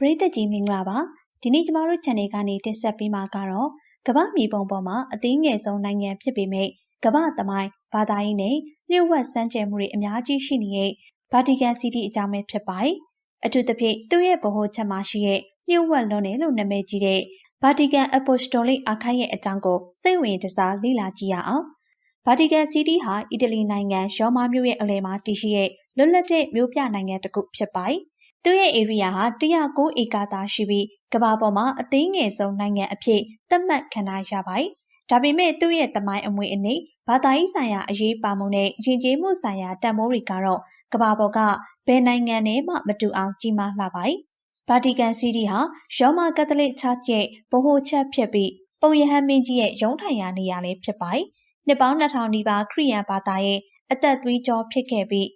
ပရိသတ်ကြီးမင်္ဂလာပါဒီနေ့ကျမတို့ channel ကနေတင်ဆက်ပေးမှာကတော့ကမ္ဘာမြေပုံပေါ်မှာအသေးငယ်ဆုံးနိုင်ငံဖြစ်ပေမဲ့ကမ္ဘာသမိုင်းဘာသာရေးနဲ့လျှို့ဝှက်စမ်းကြယ်မှုတွေအများကြီးရှိနေတဲ့ဗာတီကန်စီးတီးအကြောင်းပဲဖြစ်ပါတယ်အထူးသဖြင့်သူ့ရဲ့ဗဟိုချက်မှာရှိတဲ့လျှို့ဝှက်လွန်တယ်လို့နာမည်ကြီးတဲ့ဗာတီကန်အပိုစတိုလိအခါရဲ့အကြောင်းကိုစိတ်ဝင်တစားလေ့လာကြည့်ရအောင်ဗာတီကန်စီးတီးဟာအီတလီနိုင်ငံရောမမြို့ရဲ့အလယ်မှာတည်ရှိတဲ့လွတ်လပ်တဲ့မြို့ပြနိုင်ငံတစ်ခုဖြစ်ပါတယ် သူ့ရဲ့ area ဟာ109ဧကသာရှိပြီးကမ္ဘာပေါ်မှာအသေးငယ်ဆုံးနိုင်ငံအဖြစ်သတ်မှတ်ခံထားရပါတယ်။ဒါပေမဲ့သူ့ရဲ့သမိုင်းအမွေအနှစ်ဘာသာရေးဆိုင်ရာအရေးပါမှုနဲ့ယဉ်ကျေးမှုဆိုင်ရာတန်ဖိုးတွေကတော့ကမ္ဘာပေါ်ကဘယ်နိုင်ငံနဲ့မှမတူအောင်ကြီးမားလှပါတယ်။ဗာတီကန်စီးတီးဟာရောမကက်သလစ်ချားရဲ့ဗဟိုချက်ဖြစ်ပြီးပုံရဟန်းမင်းကြီးရဲ့ရုံးထိုင်ရာနေရာလည်းဖြစ်ပါတယ်။နှစ်ပေါင်း2000နီးပါးခရီးယန်ဘာသာရဲ့အသက်သွေးကြောဖြစ်ခဲ့ပြီး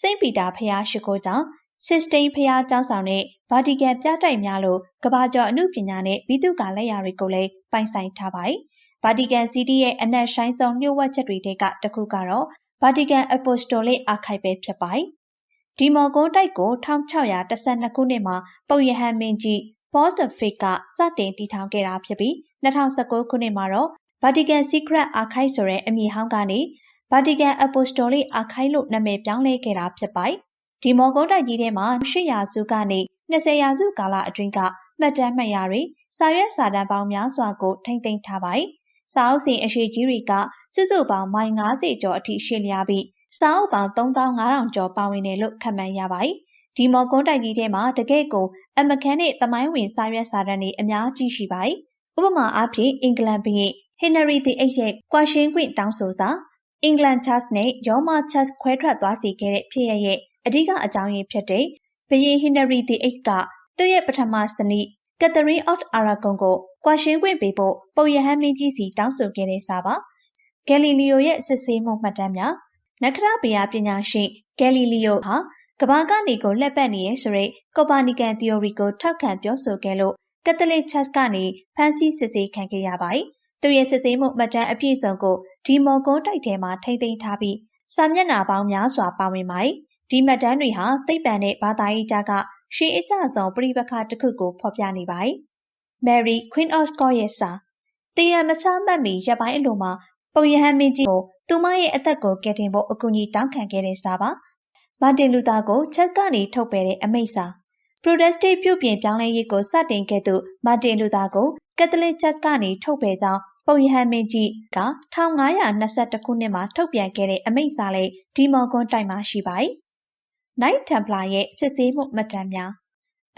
စိန့်ပီတာဖျားရှိခိုးကြောင့် စစ်စတိန်ဖျားကျောင်းဆောင်တဲ့ဗာတီကန်ပြတိုက်များလိုကဘာကျော်အမှုပညာနဲ့ဘိသုကာလက်ရာတွေကိုလည်းပိုင်ဆိုင်ထားပါတယ်။ဗာတီကန်စီးတီးရဲ့အနက်ဆိုင်ဆုံးမြို့ဝက်ချက်တွေကတစ်ခုကတော့ဗာတီကန်အပိုစတိုလိအာခိုင်ပဲဖြစ်ပါတယ်။ဒီမော်ကိုတိုက်ကို1612ခုနှစ်မှာပုပ်ရဟန်းမင်းကြီး Paul the Fifth ကစတင်တည်ထောင်ခဲ့တာဖြစ်ပြီး2019ခုနှစ်မှာတော့ Vatican Secret Archive ဆိုတဲ့အမည်ဟောင်းကနေ Vatican Apostolic Archive လို့နာမည်ပြောင်းလဲခဲ့တာဖြစ်ပါတယ် ဒီမော်ကုန်းတိုက်ကြီးထဲမှာ800ရာစုကနေ20ရာစုကာလအတွင်းကမှတ်တမ်းမှတ်ရာတွေစာရွက်စာတမ်းပေါင်းများစွာကိုထိမ့်သိမ်းထားပါတယ်။စာအုပ်စင်အရှိကြီးတွေကစုစုပေါင်းမိုင်90ကျော်အထိရှင်းလျားပြီးစာအုပ်ပေါင်း3500ကျော်ပါဝင်တယ်လို့ခန့်မှန်းရပါတယ်။ဒီမော်ကုန်းတိုက်ကြီးထဲမှာတကယ့်ကိုအမခန်းနဲ့တမိုင်းဝင်စာရွက်စာတမ်းတွေအများကြီးရှိပါတယ်။ဥပမာအားဖြင့်အင်္ဂလန်ဘုရင်ဟင်နရီဒီအိတ်ရဲ့ကွာရှင်းခွင့်တောင်းဆိုစာအင်္ဂလန်ချတ်နဲ့ရောမချတ်ခွဲထွက်သွားစေခဲ့တဲ့ဖြစ်ရရဲ့ အဓိကအကြောင်းရင်းဖြစ်တဲ့ဘရင်ဟင်နရီဒီအိတ်ကသူ့ရဲ့ပထမဇနီးကက်သရင်းအော့အာရာဂွန်ကိုကွာရှင်းခွင့်ပေးဖို့ပုပ်ရဟန်းမင်းကြီးစီတောင်းဆိုခဲ့တဲ့စာပါ။ဂယ်လီလီယိုရဲ့စစ်ဆေးမှုမှတ်တမ်းများနခရဗေယပညာရှင်ဂယ်လီလီယိုဟာကဘာကနေကိုလက်ပတ်နေရဆိုတဲ့ကော်ပါနီကန်သီအိုရီကိုထောက်ခံပြောဆိုခဲ့လို့ကက်သလစ်ချက်ကနေဖန်ဆီးစစ်ဆေးခံခဲ့ရပါတယ်။သူရဲ့စစ်ဆေးမှုမှတ်တမ်းအပြည့်စုံကိုဒီမော်ကိုတိုက်ထဲမှာထိမ့်သိမ်းထားပြီးစာမျက်နှာပေါင်းများစွာပါဝင်ပါတယ်။ ဒီမှတ်တမ်းတွေဟာသိပ္ပံနဲ့ဘာသာရေးကြားကရှေးအကျဆုံးပြိပခါတစ်ခုကိုဖော်ပြနေပါတယ်။ Mary Queen of Scots ရဲ့စာတရားမချမှတ်မီရပ်ပိုင်းအလိုမှာပုံရဟန်းမင်းကြီးကိုသူမရဲ့အသက်ကိုကယ်တင်ဖို့အကူအညီတောင်းခံခဲ့တဲ့စာပါ။မာတင်လူသာကိုချက်ကနေထုတ်ပယ်တဲ့အမိန့်စာ Protestant ပြုပြင်ပြောင်းလဲရေးကိုစတင်ခဲ့သူမာတင်လူသာကိုကက်သလစ်ချက်ကနေထုတ်ပယ်ကြောင်းပုံရဟန်းမင်းကြီးက1522ခုနှစ်မှာထုတ်ပြန်ခဲ့တဲ့အမိန့်စာလေးဒီမော်ကွန်တိုက်မှာရှိပါတယ်။ Knight Templar ရဲ့စစ်ဆေးမှုမှတ်တမ်းများ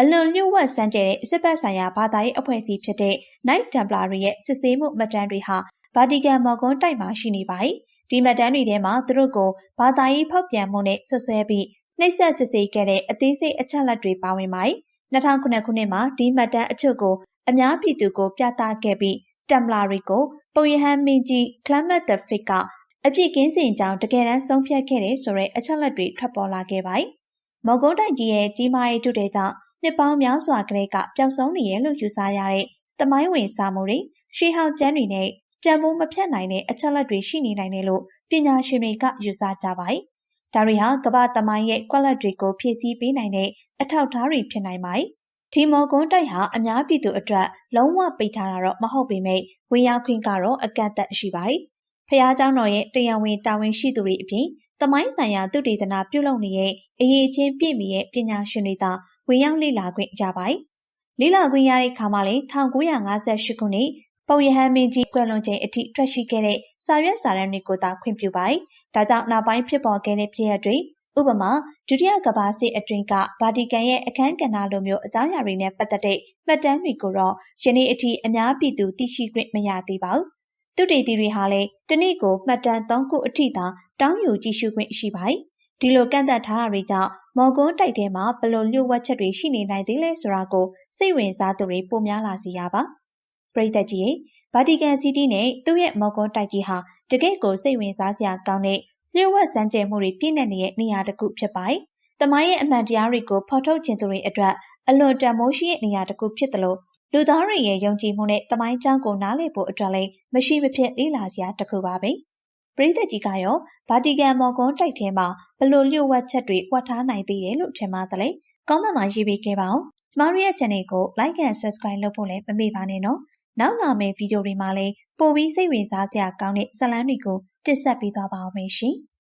အလွန်လျှို့ဝှက်စမ်းကြဲတဲ့စစ်ပတ်ဆိုင်ရာဘာသာရေးအဖွဲ့အစည်းဖြစ်တဲ့ Knight Templar ရဲ့စစ်ဆေးမှုမှတ်တမ်းတွေဟာဗာတီကန်မော်ကွန်းတိုက်မှာရှိနေပါတယ်။ဒီမှတ်တမ်းတွေထဲမှာသူတို့ကိုဘာသာရေးဖောက်ပြန်မှုနဲ့ဆွဆွဲပြီးနှိပ်စက်စစ်ဆေးခဲ့တဲ့အသေးစိတ်အချက်လက်တွေပါဝင်ပါတယ်။2009ခုနှစ်မှာဒီမှတ်တမ်းအချို့ကိုအများပြည်သူကိုပြသခဲ့ပြီးတမ်ပလာတွေကိုပုံရဟန်းမင်းကြီး Clement the Fifth က အပြစ်ကင်းစင်ကြောင်းတကယ်တမ်းဆုံးဖြတ်ခဲ့တယ်ဆိုတဲ့အချက်လက်တွေထွက်ပေါ်လာခဲ့ပါတယ်။မော်ဂုံးတိုက်ကြီးရဲ့ကြီးမားရေးတုတဲ့ကြောင့်နှစ်ပေါင်းများစွာကလေးကပျောက်ဆုံးနေရလို့ယူဆရတဲ့တမိုင်းဝင်စာမှုတွေရှေးဟောင်းကျမ်းတွေနဲ့တံမိုးမဖြတ်နိုင်တဲ့အချက်လက်တွေရှိနေနိုင်တယ်လို့ပညာရှင်တွေကယူဆကြပါတယ်။ဒါတွေဟာကမ္ဘာတမိုင်းရဲ့ကွက်လက်တွေကိုဖြည့်ဆည်းပေးနိုင်တဲ့အထောက်အထားတွေဖြစ်နိုင်ပါတယ်။ဒီမော်ကွန်းတိုက်ဟာအများပြည်သူအတွက်လုံးဝပိတ်ထားတာတော့မဟုတ်ပေမဲ့ဝင်ရောက်ခွင့်ကတော့အကန့်အသတ်ရှိပါတယ် ဖះเจ้าတော်ရဲ့တရားဝင်တာဝန်ရှိသူတွေအပြင်သမိုင်းဆိုင်ရာသူတေသနာပြုလုပ်နေတဲ့အရေးချင်းပြည့်မီရဲ့ပညာရှင်တွေသာဝင်ရောက်လေ့လာခွင့်ရပါတယ်။လေ့လာခွင့်ရတဲ့အခါမှာလေ1958ခုနှစ်ပုံရဟန်းမင်းကြီးကွယ်လွန်ချိန်အထိထွက်ရှိခဲ့တဲ့စာရွက်စာတမ်းတွေကိုသာခွင့်ပြုပါတယ်။ဒါကြောင့်နောက်ပိုင်းဖြစ်ပေါ်ခဲ့တဲ့ဖြစ်ရပ်တွေဥပမာဒုတိယကမ္ဘာစစ်အတွင်းကဗာတီကန်ရဲ့အခမ်းကဏ္ဍလိုမျိုးအကြောင်းအရာတွေနဲ့ပတ်သက်တဲ့မှတ်တမ်းတွေကိုတော့ယနေ့အထိအများပြည်သူသိရှိခွင့်မရသေးပါဘူး သူတေသီတွေဟာလည်းတနေ့ကိုမှတ်တမ်း၃ခုအထိသာတောင်းယူကြည့်ရှုခွင့်ရှိပါတယ်။ဒီလိုကန့်သက်ထားတာတွေကြောင့်မော်ကွန်းတိုက်ထဲမှာဘလို့လျှို့ဝှက်ချက်တွေရှိနေနိုင်သေးလဲဆိုတာကိုစိတ်ဝင်စားသူတွေပိုများလာစေရပါ။ပရိသတ်ကြီးဗာတီကန်စီးတီးနဲ့သူ့ရဲ့မော်ကွန်းတိုက်ကြီးဟာတကယ့်ကိုစိတ်ဝင်စားစရာကောင်းတဲ့လျှို့ဝှက်စမ်းကြဲမှုတွေပြည့်နေနေတဲ့နေရာတစ်ခုဖြစ်ပါတယ်။တမိုင်းရဲ့အမှန်တရားတွေကိုဖော်ထုတ်ခြင်းသူတွေအတွက်အလွန်တန်မိုးရှိတဲ့နေရာတစ်ခုဖြစ်တယ်လို့ လူသားတွေရဲ့ယုံကြည်မှုနဲ့တမိုင်းကြောင်းကိုနားလည်ဖို့အတွက်လည်းမရှိမဖြစ်လေ့လာစရာတစ်ခုပါပဲ။ပရိသတ်ကြီးကရောဗာတီကန်မော်ကွန်တိုက်ထဲမှာဘလို့လျှို့ဝှက်ချက်တွေဝတ်ထားနိုင်သေးတယ်လို့ထင်ပါသလဲ။ကောင်းမှန်မှာရေးပေးခဲ့ပါဦးကျမတို့ရဲ့ channel ကို like and subscribe လုပ်ဖို့လည်းမမေ့ပါနဲ့နော်။နောက်လာမယ့်ဗီဒီယိုတွေမှာလည်းပိုပြီးစိတ်ဝင်စားစရာကောင်းတဲ့ဇာတ်လမ်းတွေကိုတင်ဆက်ပေးသွားပါအောင်မယ်ရှင်။